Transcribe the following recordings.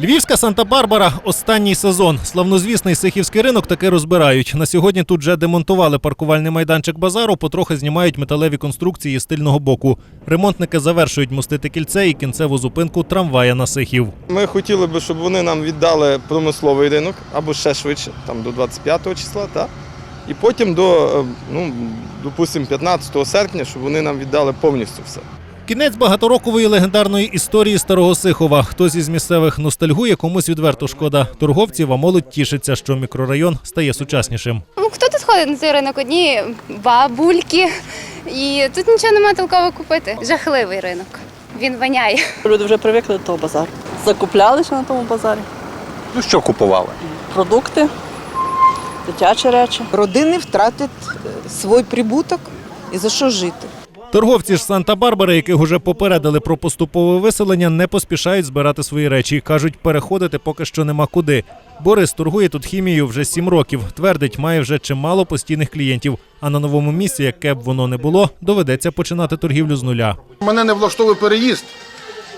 Львівська Санта-Барбара останній сезон. Славнозвісний Сихівський ринок таки розбирають. На сьогодні тут вже демонтували паркувальний майданчик базару, потрохи знімають металеві конструкції з тильного боку. Ремонтники завершують мостити кільце і кінцеву зупинку трамвая на Сихів. Ми хотіли би, щоб вони нам віддали промисловий ринок або ще швидше, там до 25 числа, та? і потім до, е, ну, допустимо, 15 серпня, щоб вони нам віддали повністю все. Кінець багаторокової легендарної історії старого Сихова. Хтось із місцевих ностальгує, комусь відверто шкода. Торговців, а молодь тішиться, що мікрорайон стає сучаснішим. Ну, хто тут ходить на цей ринок? Одні бабульки, і тут нічого немає толково купити. Жахливий ринок. Він воняє. Люди вже привикли до того базару. Закуплялися на тому базарі. Ну що купували? Продукти, дитячі речі. родини втратять е, свій прибуток і за що жити. Торговці ж Санта-Барбари, яких уже попередили про поступове виселення, не поспішають збирати свої речі. кажуть, переходити поки що нема куди. Борис торгує тут хімією вже сім років. Твердить, має вже чимало постійних клієнтів. А на новому місці, яке б воно не було, доведеться починати торгівлю з нуля. Мене не влаштовує переїзд,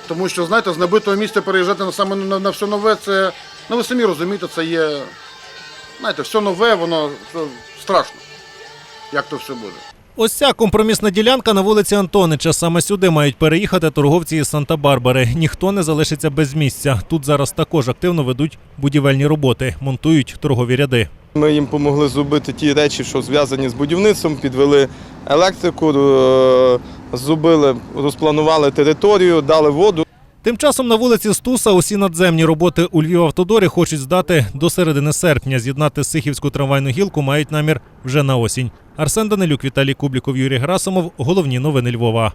тому що, знаєте, з набитого місця переїжджати на саме на, на все нове, це, ну ви самі розумієте, це є, знаєте, все нове, воно страшно, як то все буде. Ось ця компромісна ділянка на вулиці Антонича. Саме сюди мають переїхати торговці із Санта-Барбари. Ніхто не залишиться без місця. Тут зараз також активно ведуть будівельні роботи, монтують торгові ряди. Ми їм допомогли зробити ті речі, що зв'язані з будівництвом, підвели електрику, зубили, розпланували територію, дали воду. Тим часом на вулиці Стуса усі надземні роботи у Львівавтодорі хочуть здати до середини серпня. З'єднати Сихівську трамвайну гілку мають намір вже на осінь. Арсен Данилюк, Віталій Кубліков, Юрій Грасимов. Головні новини Львова.